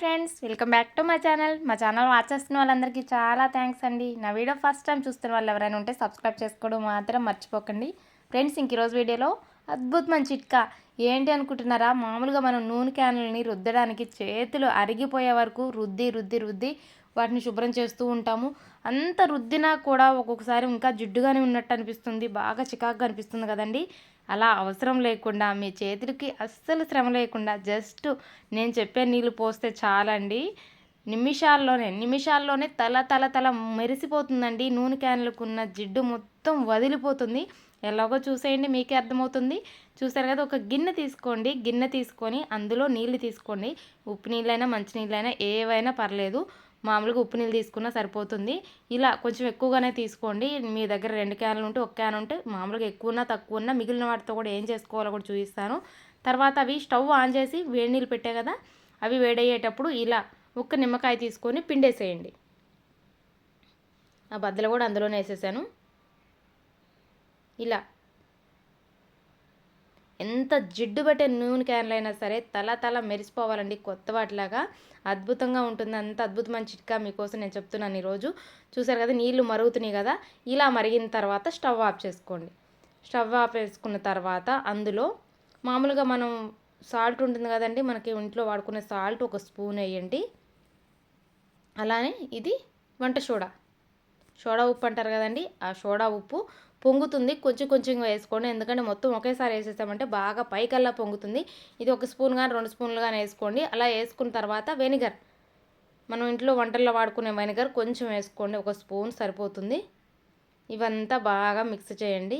Friends welcome back to మా channel. మా channel watch చేస్తున్న వాళ్ళందరికీ చాలా థ్యాంక్స్ అండి. నా వీడియో ఫస్ట్ టైం చూస్తున్న వాళ్ళు ఎవరైనా ఉంటే సబ్స్క్రైబ్ చేసుకోవడం మాత్రం మర్చిపోకండి. ఫ్రెండ్స్ ఇంక ఈరోజు వీడియోలో అద్భుతమైన చిట్కా. ఏంటి అనుకుంటున్నారా? మామూలుగా మనం నూనె క్యాన్లని రుద్దడానికి చేతులు అరిగిపోయే వరకు రుద్ది రుద్ది రుద్ది వాటిని శుభ్రం చేస్తూ ఉంటాము. అంత రుద్దినా కూడా ఒక్కొక్కసారి ఇంకా జిడ్డుగానే ఉన్నట్టు అనిపిస్తుంది. బాగా చికాకుగా అనిపిస్తుంది కదండి. అలా అవసరం లేకుండా మీ చేతులకి అస్సలు శ్రమ లేకుండా జస్ట్ నేను చెప్పే నీళ్ళు పోస్తే చాలండి. నిమిషాల్లోనే నిమిషాల్లోనే తల తల తల మెరిసిపోతుందండి. నూనె క్యాన్లకు ఉన్న జిడ్డు మొత్తం వదిలిపోతుంది. ఎలాగో చూసేయండి మీకే అర్థమవుతుంది. చూసారు కదా ఒక గిన్నె తీసుకోండి. గిన్నె తీసుకొని అందులో నీళ్ళు తీసుకోండి. ఉప్పు నీళ్ళైనా మంచి నీళ్ళైనా ఏవైనా పర్లేదు. మామూలుగా ఉప్పు నీళ్ళు తీసుకున్నా సరిపోతుంది. ఇలా కొంచెం ఎక్కువగానే తీసుకోండి. మీ దగ్గర రెండు క్యాన్లు ఉంటే ఒక క్యాన్ ఉంటే మామూలుగా ఎక్కువన్నా తక్కువ ఉన్నా మిగిలిన వాటితో కూడా ఏం చేసుకోవాలో కూడా చూపిస్తాను. తర్వాత అవి స్టవ్ ఆన్ చేసి వేడి నీళ్ళు పెట్టే కదా అవి వేడయ్యేటప్పుడు ఇలా ఒక్క నిమ్మకాయ తీసుకొని పిండేసేయండి. ఆ బద్దలు కూడా అందులోనే వేసేసాను. ఇలా ఎంత జిడ్డు పట్టే నూనె క్యాన్లు అయినా సరే తల తల మెరిసిపోవాలండి కొత్త వాటిలాగా. అద్భుతంగా ఉంటుంది. అంత అద్భుతమైన చిట్కా మీకోసం నేను చెప్తున్నాను ఈరోజు. చూసారు కదా నీళ్ళు మరుగుతున్నాయి కదా. ఇలా మరిగిన తర్వాత స్టవ్ ఆఫ్ చేసుకోండి. స్టవ్ ఆఫ్ చేసుకున్న తర్వాత అందులో మామూలుగా మనం సాల్ట్ ఉంటుంది కదండి మనకి ఇంట్లో వాడుకునే సాల్ట్ ఒక స్పూన్ వేయండి. అలానే ఇది వంట సోడా. సోడా ఉప్పు అంటారు కదండి ఆ సోడా ఉప్పు పొంగుతుంది. కొంచెం కొంచెం వేసుకోండి. ఎందుకంటే మొత్తం ఒకేసారి వేసేసామంటే బాగా పైకల్లా పొంగుతుంది. ఇది ఒక స్పూన్ కానీ రెండు స్పూన్లు కానీ వేసుకోండి. అలా వేసుకున్న తర్వాత వెనిగర్. మనం ఇంట్లో వంటల్లో వాడుకునే వెనిగర్ కొంచెం వేసుకోండి. ఒక స్పూన్ సరిపోతుంది. ఇవంతా బాగా మిక్స్ చేయండి.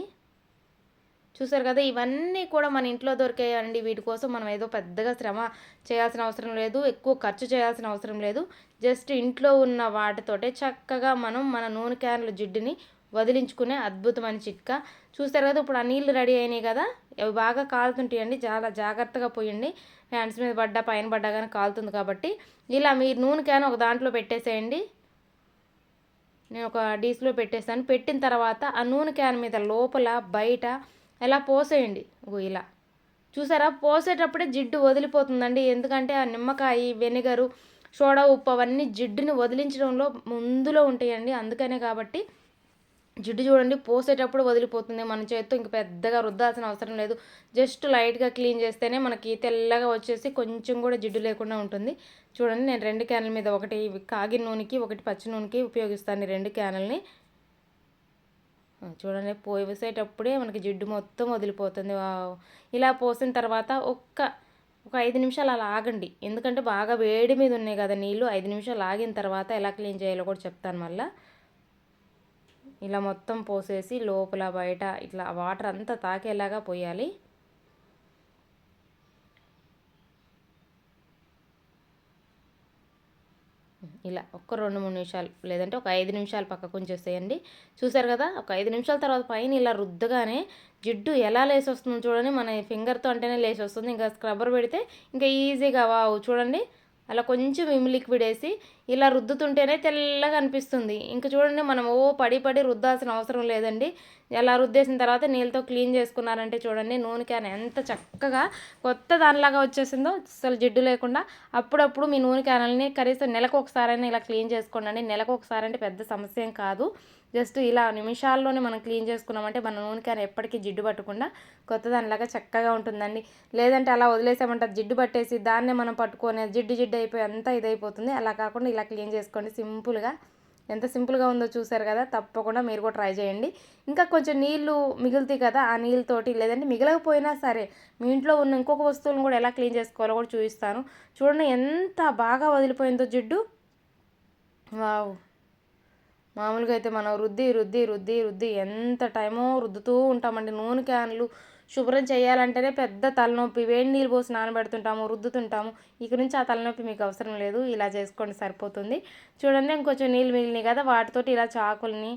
చూసారు కదా ఇవన్నీ కూడా మన ఇంట్లో దొరికేయండి. వీటి కోసం మనం ఏదో పెద్దగా శ్రమ చేయాల్సిన అవసరం లేదు ఎక్కువ ఖర్చు చేయాల్సిన అవసరం లేదు. జస్ట్ ఇంట్లో ఉన్న వాటితోటే చక్కగా మనం మన నూనె క్యాన్ల జిడ్డుని వదిలించుకునే అద్భుతమైన చిట్కా. చూస్తారు కదా ఇప్పుడు ఆ నీళ్ళు రెడీ అయినాయి కదా అవి బాగా కాలుతుంటాయండి చాలా జాగ్రత్తగా పోయండి. హ్యాండ్స్ మీద పడ్డా పైన పడ్డా కానీ కాలుతుంది కాబట్టి. ఇలా మీరు నూనె క్యాన్ ఒక దాంట్లో పెట్టేసేయండి. నేను ఒక డీస్లో పెట్టేస్తాను. పెట్టిన తర్వాత ఆ నూనె క్యాన్ మీద లోపల బయట ఇలా పోసేయండి? ఇలా. చూసారా? పోసేటప్పుడే జిడ్డు వదిలిపోతుందండి. ఎందుకంటే ఆ నిమ్మకాయ వెనిగరు సోడా ఉప్పు అవన్నీ జిడ్డుని వదిలించడంలో ముందులో ఉంటాయండి. అందుకనే కాబట్టి జిడ్డు చూడండి పోసేటప్పుడు వదిలిపోతుంది. మన చేతితో ఇంక పెద్దగా రుద్దాల్సిన అవసరం లేదు. జస్ట్ లైట్గా క్లీన్ చేస్తేనే మనకి తెల్లగా వచ్చేసి కొంచెం కూడా జిడ్డు లేకుండా ఉంటుంది. చూడండి నేను రెండు క్యాన్ల మీద ఒకటి కాగి నూనెకి ఒకటి పచ్చి నూనెకి ఉపయోగిస్తాను రెండు క్యానల్ని. చూడండి పోసేటప్పుడే మనకి జిడ్డు మొత్తం వదిలిపోతుంది. ఇలా పోసిన తర్వాత ఒక్క ఒక ఐదు నిమిషాలు అలా ఆగండి. ఎందుకంటే బాగా వేడి మీద ఉన్నాయి కదా నీళ్ళు. ఐదు నిమిషాలు ఆగిన తర్వాత ఎలా క్లీన్ చేయాలో కూడా చెప్తాను మళ్ళీ. ఇలా మొత్తం పోసేసి లోపల బయట ఇట్లా వాటర్ అంతా తాకేలాగా పోయాలి. ఇలా ఒక్క రెండు మూడు నిమిషాలు లేదంటే ఒక ఐదు నిమిషాలు పక్కకు ఉంచేసేయండి. చూసారు కదా ఒక ఐదు నిమిషాల తర్వాత పైన ఇలా రుద్దగానే జిడ్డు ఎలా లేసి వస్తుందో చూడండి. మన ఫింగర్తో అంటేనే లేచి వస్తుంది ఇంకా స్క్రబ్బర్ పెడితే ఇంకా ఈజీగా వావు చూడండి. అలా కొంచెం విమ్ లిక్విడ్ వేసి ఇలా రుద్దుతుంటేనే తెల్లగా అనిపిస్తుంది. ఇంకా చూడండి మనం ఓ పడి పడి రుద్దాల్సిన అవసరం లేదండి. అలా రుద్దేసిన తర్వాత నీళ్ళతో క్లీన్ చేసుకున్నారంటే చూడండి నూనె క్యాన్ ఎంత చక్కగా కొత్త దానిలాగా వచ్చేసిందో అసలు జిడ్డు లేకుండా అప్పుడప్పుడు మీ నూనె క్యానల్ని కనీసం నెలకు ఒకసారైనా ఇలా క్లీన్ చేసుకోండి నెలకు ఒకసారి అంటే పెద్ద సమస్య ఏం కాదు. జస్ట్ ఇలా నిమిషాల్లోనే మనం క్లీన్ చేసుకున్నామంటే మన నూనె కానీ ఎప్పటికీ జిడ్డు పట్టకుండా కొత్త దానిలాగా చక్కగా ఉంటుందండి. లేదంటే అలా వదిలేసామంటే జిడ్డు పట్టేసి దాన్నే మనం పట్టుకొని జిడ్డు జిడ్డు అయిపోయి అంతా ఇదైపోతుంది. అలా కాకుండా ఇలా క్లీన్ చేసుకోండి సింపుల్గా. ఎంత సింపుల్గా ఉందో చూసారు కదా తప్పకుండా మీరు కూడా ట్రై చేయండి. ఇంకా కొంచెం నీళ్ళు మిగులుతాయి కదా ఆ నీళ్ళతోటి లేదంటే మిగలకపోయినా సరే మీ ఇంట్లో ఉన్న ఇంకొక వస్తువులను కూడా ఎలా క్లీన్ చేసుకోవాలో కూడా చూపిస్తాను. చూడండి ఎంత బాగా వదిలిపోయిందో జిడ్డు. వావ్. మామూలుగా అయితే మనం రుద్ది రుద్ది రుద్ది రుద్ది ఎంత టైమో రుద్దుతూ ఉంటామండి. నూనె క్యాన్లు శుభ్రం చేయాలంటేనే పెద్ద తలనొప్పి వేడి నీళ్ళు పోసి నానబెడుతుంటాము రుద్దుతుంటాము. ఇక నుంచి ఆ తలనొప్పి మీకు అవసరం లేదు. ఇలా చేసుకోండి సరిపోతుంది. చూడండి ఇంకొంచెం నీళ్ళు మిగిలినాయి కదా వాటితోటి ఇలా చాకుల్ని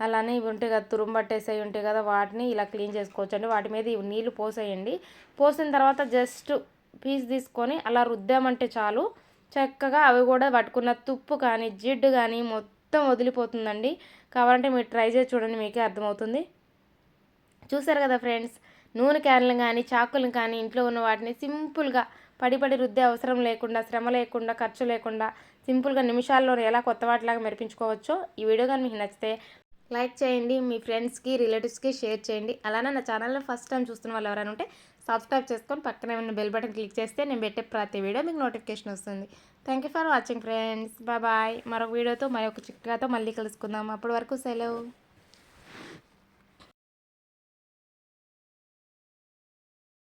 అలానే ఇవి ఉంటాయి కదా తురుము పట్టేసాయి ఉంటాయి కదా వాటిని ఇలా క్లీన్ చేసుకోవచ్చండి. వాటి మీద ఇవి నీళ్ళు పోసేయండి. పోసిన తర్వాత జస్ట్ పీస్ తీసుకొని అలా రుద్దామంటే చాలు. చక్కగా అవి కూడా పట్టుకున్న తుప్పు కానీ జిడ్డు కానీ మొత్తం మొత్తం వదిలిపోతుందండి. కావాలంటే మీరు ట్రై చేసి చూడండి మీకే అర్థమవుతుంది. చూసారు కదా ఫ్రెండ్స్ నూనె క్యాన్లు కానీ చాకులు కానీ ఇంట్లో ఉన్న వాటిని సింపుల్గా పడి పడి రుద్దే అవసరం లేకుండా శ్రమ లేకుండా ఖర్చు లేకుండా సింపుల్గా నిమిషాల్లో ఎలా కొత్త వాటిలాగా మెరిపించుకోవచ్చో ఈ వీడియో కానీ మీకు నచ్చితే లైక్ చేయండి మీ ఫ్రెండ్స్కి రిలేటివ్స్కి షేర్ చేయండి. అలానే నా ఛానల్లో ఫస్ట్ టైం చూస్తున్న వాళ్ళు ఎవరైనా ఉంటే సబ్స్క్రైబ్ చేసుకొని పక్కనే ఉన్న బెల్ బటన్ క్లిక్ చేస్తే నేను పెట్టే ప్రతి వీడియో మీకు నోటిఫికేషన్ వస్తుంది. Thank you for watching friends bye మరొక వీడియోతో మరొక చిట్కాతో మళ్ళీ కలుసుకుందాం. అప్పటి వరకు సెలవు.